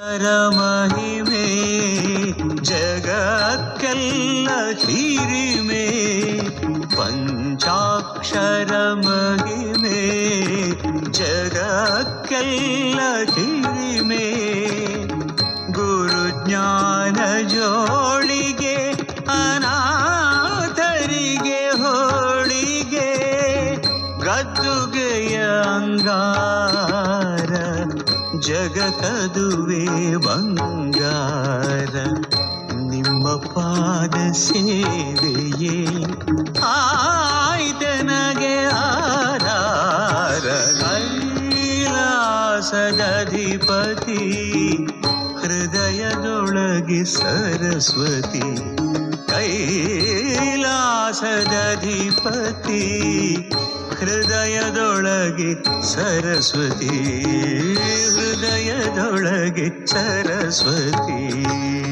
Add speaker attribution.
Speaker 1: പരമഹിമേ ജഗത്കല്ല ഹിരിമേ പഞ്ചാക്ഷരമഹിമേ ജഗത്കല്ല ഹിരിമേ ഗുരുജ്ഞാന ജോളികെ അനാഥരികെ ഹോളികെ ഗദ്ദുകയ ಅಂಗಾ ಜಗಕದುವೆ ಬಂಗಾರ ನಿಮ್ಮ ಪಾದ ಸೇವೆಯೇ. ಆಯ್ತನಗೆ ಆಧಾರ ಕೈಲಾಸದಧಿಪತಿ ಹೃದಯದೊಳಗೆ ಸರಸ್ವತಿ ಕೈಲಾಸದಧಿಪತಿ ಹೃದಯದೊಳಗೆ ಸರಸ್ವತಿ ಹೃದಯದೊಳಗೆ ಸರಸ್ವತಿ.